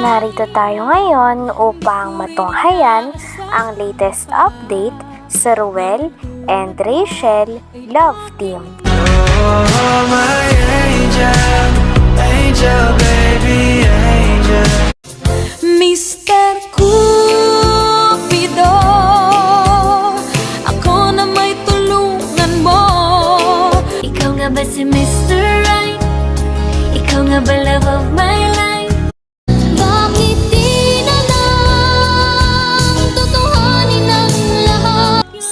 Narito tayo ngayon upang matunghayan ang latest update sa Ruel and Rachel Love Team. Oh, my angel, angel, baby,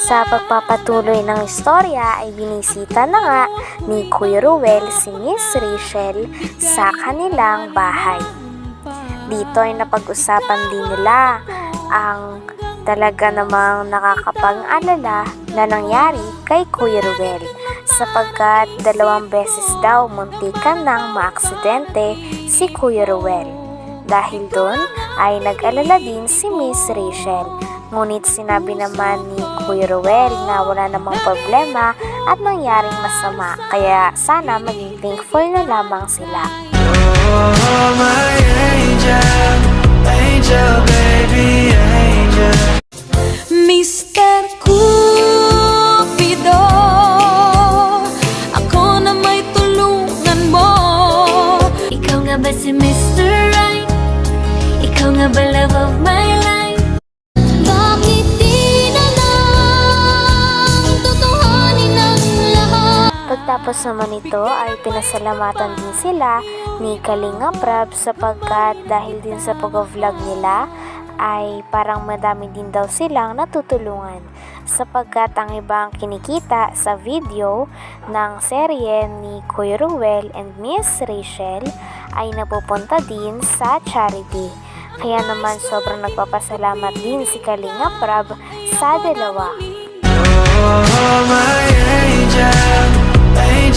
Sa pagpapatuloy ng istorya ay binisita na nga ni Kuya Ruel si Miss Rachel sa kanilang bahay. Dito ay napag-usapan din nila ang talaga namang nakakapang-alala na nangyari kay Kuya Ruel sapagkat dalawang beses daw muntikan ng maaksidente si Kuya Ruel. Dahil doon ay nag-alala din si Miss Rachel. Ngunit sinabi naman ni Kuya Ruel na wala namang problema at nangyaring masama kaya sana maging thankful na lamang sila. Oh, my angel, angel, baby, angel. Naman ito ay pinasalamatan din sila ni Kalinga Prab sapagkat dahil din sa pag-vlog nila ay parang madami din daw silang natutulungan sapagkat ang ibang kinikita sa video ng serye ni Kuya Ruel and Miss Rachel ay napupunta din sa charity. Kaya naman sobrang nagpapasalamat din si Kalinga Prab sa dalawa. Oh, my angel,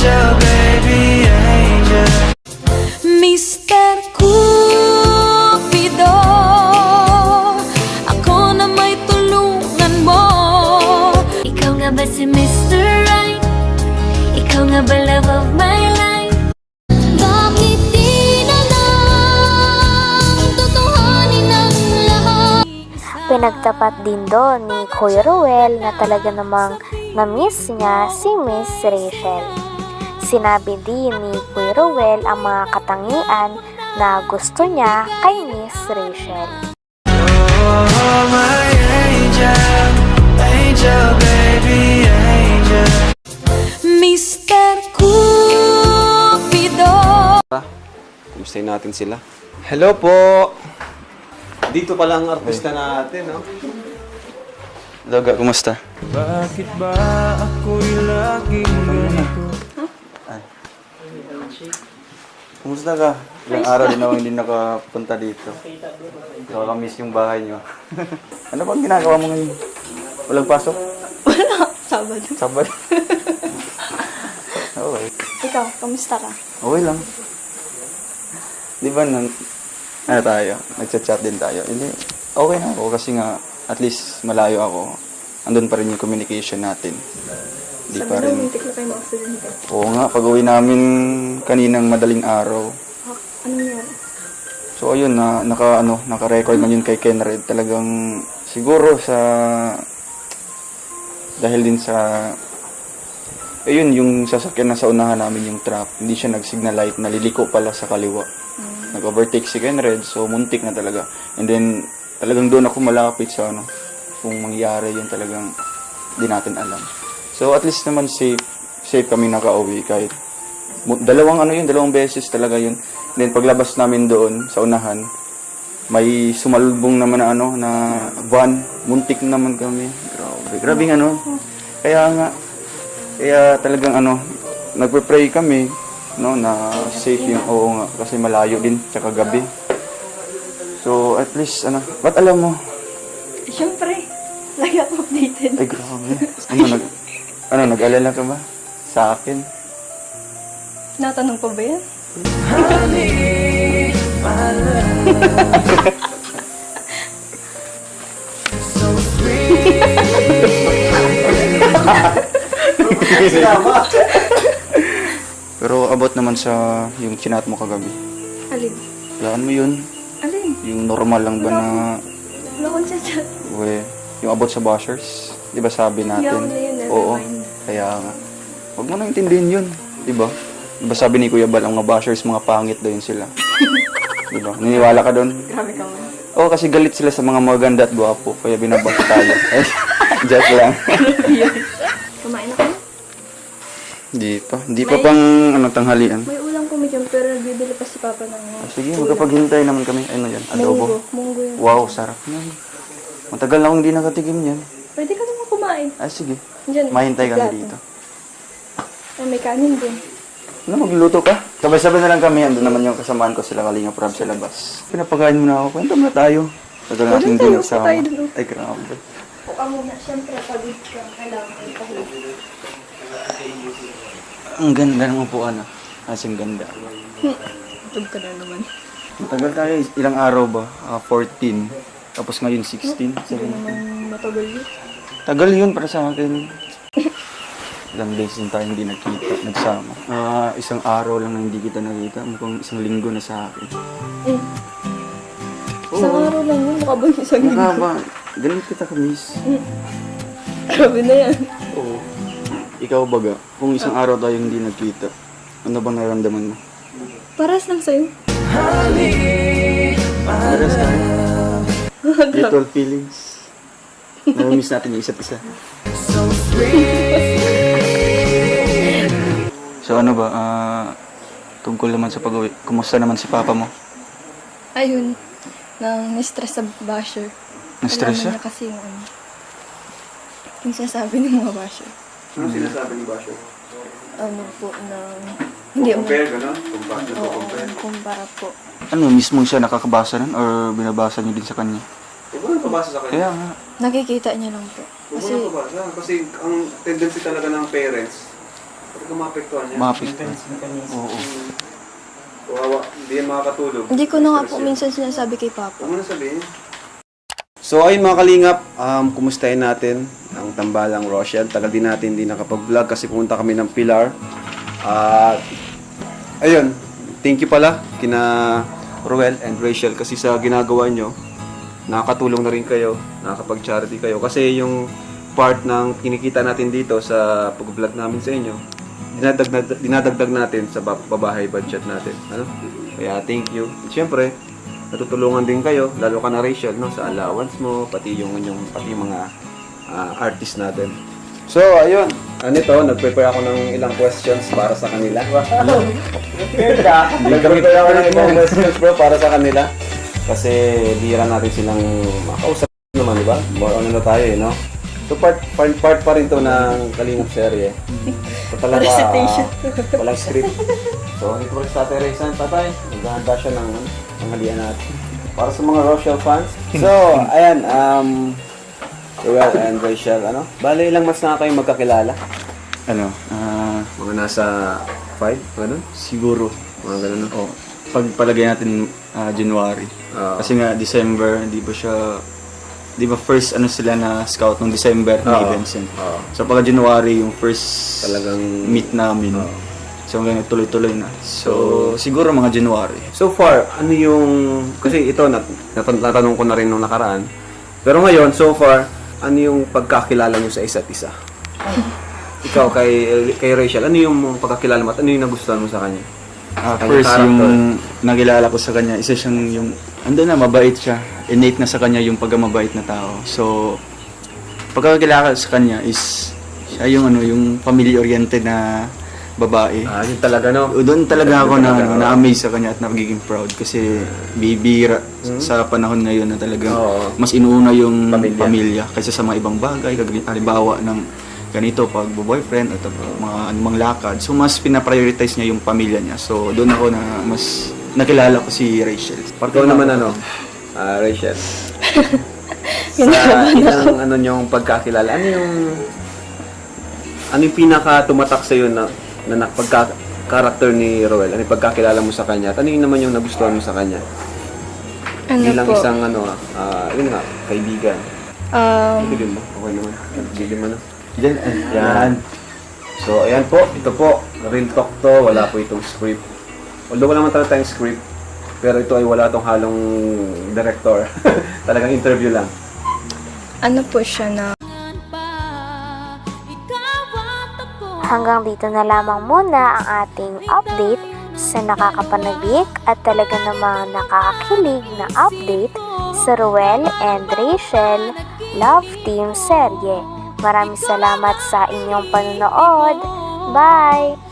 angel, baby, angel. Mr. Cupido Ako na may tulungan mo Ikaw nga ba si Mr. Right? Ikaw nga ba love of my life? Bakit di na lang Tutuhanin ang lahat? Pinagtapat din doon ni Kuya Ruel na talaga namang na-miss niya si Miss Rachel. Sinabi din ni Kuya Ruel ang mga katangian na gusto niya kay Miss Rachel. Oh, my angel, angel, baby, angel. Mr. Cupido Kumustahin natin sila. Hello po! Dito pala ang artista natin, no? Loga, kumusta? Bakit ba ako'y laging ganito? Kumusta ka? Ilang araw din ako hindi nakapunta dito. Nakakamiss yung bahay nyo. ano bang ginagawa mo ngayon? Walang pasok? Wala, Sabado. Sabado? okay. Ikaw, kamusta ka? Okay lang. Di ba nang, ano tayo, nagchat-chat din tayo. Hindi, okay na ako kasi nga, at least malayo ako. Andun pa rin yung communication natin. Di Sabi pa rin. muntik na kayo ma-aksidente. Oo nga, pag uwi namin kaninang madaling araw, Ha? Anong nangyari? So ayun na naka ano, naka-record man yun kay Kenred. Talagang siguro sa dahil din sa ayun yung sasakyan na sa unahan namin yung truck, hindi siya nag-signal light, naliliko pala sa kaliwa. Nag-overtake si Kenred, so muntik na talaga. And then talagang doon ako malapit sa ano, kung mangyari yun talagang di natin alam. So at least naman safe, safe kami nakauwi kahit dalawang ano yun, dalawang beses talaga yun. Then paglabas namin doon sa unahan, may sumalubong naman na ano na van, muntik naman kami. Grabe, grabe ano. Kaya nga kaya talagang ano, nagpe-pray kami no na safe yung oo nga kasi malayo din tsaka gabi. So at least ano, ba't alam mo? Siyempre, lagi ako updated. Ay grabe. Ano nag ano nag-alala ka ba sa akin? Natanong pa ba yan? Pero about naman sa yung chinat mo kagabi. Alin? Yan mo yun. Alin? Yung normal lang ba na, Wala akong chat-chat. we, yung about sa bashers. Di ba sabi natin? Yaw na yun, Oo. mind. Kaya nga. Huwag mo na intindihin yun. Di ba? Di ba sabi ni Kuya Bal, ang mga bashers, mga pangit daw yun sila. Di ba? Niniwala ka doon? Grabe ka man. Oo, kasi galit sila sa mga maganda at gwapo. Kaya binabash tayo. Eh, Joke lang. Kumain na kayo? Hindi pa. Hindi pa pang ano, tanghalian. May ulang kumigyan pero nagbibili pa si Papa ng Ah, Sige, magkapaghintay naman kami. Ano yan? munggo. Adobo. Munggo yun. Wow, sarap yan. Matagal na akong hindi nakatigim yan. Kumain. Ah, sige. Diyan. Mahintay kami plato. dito. Oh, may kanin din. Ano, magluto ka? Sabay-sabay na lang kami. Andun naman yung kasamaan ko sila Kalinga Prab sa labas. Pinapakain mo na ako. Kwento mo na tayo. Tagal Wala natin tayo, din upo nagsama. tayo dun, oh. Ay, grabe. Buka muna. Siyempre, pagod ka. Kailangan kayo pahilip. Ang ganda ng upuan ah. Asing ganda. Tug ka na naman. Matagal tayo. Ilang araw ba? Ah, 14. Tapos ngayon 16. Hindi naman matagal yun. Tagal yun para sa akin. Ilang days din tayo hindi nagkita, nagsama. Ah, isang araw lang na hindi kita nakita. Mukhang isang linggo na sa akin. Eh. Isang araw lang yun. Mukha ba isang linggo? Mukha ba? Ganun kita ka-miss. Grabe na yan. Oo. Ikaw baga, kung isang araw tayo hindi nagkita, ano bang nararamdaman mo? Paras lang sa'yo. Paras tayo. Little feelings. Namimiss natin yung isa't isa. So ano ba, ah, tungkol naman sa pag-uwi, kumusta naman si papa mo? Ayun. Nang ni-stress sa basher. Na-stress siya? Alam niya kasi yung ano. Yung sinasabi ng mga basher. Ano sinasabi ni Basho? Ano po na... Hindi mo. gano'n? Compare, Oo, kumpara po. Ano, mismo siya nakakabasa nun or binabasa niyo din sa kanya? Huwag mo nang pabasa sa kanya. Kaya nga. Nakikita niya lang po. Huwag mo Kasi. Kasi ang tendency talaga ng parents, pag maapektuhan niya. Mapit. Oo. Kawawa, hindi yan makakatulog. hindi ko na nga po minsan sinasabi kay Papa. Huwag mo na sabihin. So ayun mga kalingap, um, kumustahin natin ang tambalang Rochelle. Tagal din natin hindi nakapag-vlog kasi pumunta kami ng Pilar. At ayun, thank you pala kina Ruel and Rachel kasi sa ginagawa nyo, nakakatulong na rin kayo, nakakapag-charity kayo. Kasi yung part ng kinikita natin dito sa pag-vlog namin sa inyo, dinadagdag, dinadagdag natin sa ba- babahay budget natin. Ano? Kaya thank you. At syempre, natutulungan din kayo, lalo ka na Rachel, no, sa allowance mo, pati yung, yung pati yung mga ah, artist natin. So, ayun. Ano ito, nag-prepare ako ng ilang questions para sa kanila. Wow! nag-prepare ako ng ilang questions bro para sa kanila. Kasi bihira natin silang makausap naman, di ba? More on ano tayo eh, no? So part, part, part pa rin to ng Kalingap serye. So talaga, Recitation. ah, walang script. So, ito pa rin sa Tatay Raysan. Tatay, naghahanda siya ng panghalian natin. Para sa mga Rochelle fans. So, ayan, um, Ruel and Rachel, ano? Bale, ilang mas na kayo magkakilala? Ano, ah, Mga nasa 5, ganun? siguro. Mga ganun, no? Oh, pagpalagay natin ah, January. Oo. Kasi nga December, di ba siya di ba first ano sila na scout nung December May Oo. Vincent. Oo. So pagka January yung first Talagang- meet namin. So hanggang tuloy-tuloy na. So, siguro mga January. So far, ano yung... Kasi ito, nat, nat, natanong ko na rin nung nakaraan. Pero ngayon, so far, ano yung pagkakilala nyo sa isa't isa? Ikaw, kay, kay Rachel, ano yung pagkakilala mo at ano yung nagustuhan mo sa kanya? Ah, first character. yung nakilala ko sa kanya, isa siyang yung ando na mabait siya. Innate na sa kanya yung pagkamabait na tao. So pagkakilala sa kanya is siya yung ano yung family oriented na babae. Ah, yun talaga, no? Doon talaga ako na, ano, na-amaze sa kanya at nagiging proud kasi bibira sa panahon ngayon na talagang Hmm? Oo. mas inuuna yung Pamilya. pamilya, kaysa sa mga ibang bagay, kag- halimbawa ng ganito pag boyfriend at mga anumang lakad. So mas pinaprioritize niya yung pamilya niya. So doon ako na mas nakilala ko si Rachel. Ikaw naman, ano? Ah, Rachel. sa ilang ano yung pagkakilala, ano yung... Ano yung pinaka tumatak sa'yo na, na pagka karakter ni Roel? Ano yung pagkakilala mo sa kanya? At ano yung naman yung nagustuhan mo sa kanya? Ano Bilang po? isang ano, ah, yun nga, kaibigan. Um, Bigyan mo. Okay naman. Bigyan mo na. Yan. Yan. So, ayan po. Ito po. Real talk to. Wala po itong script. Although wala naman talaga tayong script. Pero ito ay wala tong halong director. Talagang interview lang. Ano po siya na Hanggang dito na lamang muna ang ating update sa nakakapanabik at talaga namang nakakakilig na update sa Ruel and Rachel Love Team serye. Maraming salamat sa inyong panonood. Bye!